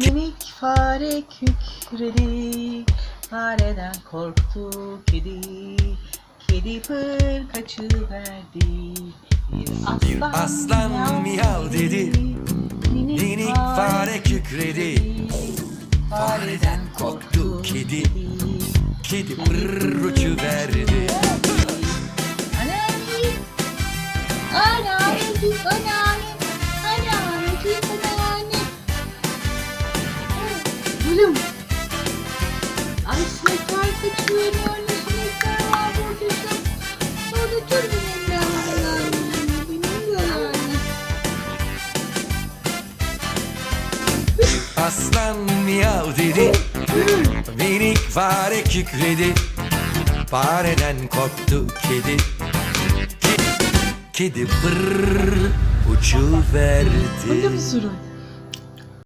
Minik fare kükredi. Fareden korktu kedi. Kedi pır kaçıverdi. Bir Bir aslan miyav dedi. Minik fare kükredi. Fareden korktu kedi. Kedi pırr uçuverdi. Gülüm. Ay sinekler kaçıyor. Anne sinekler var burada. Orada benim de anneannem. Benim de anneannem. Aslan miyav dedi. Minik fare kükredi. Fareden korktu kedi. Ke- Kedi pırr uçuverdi. mı sorun?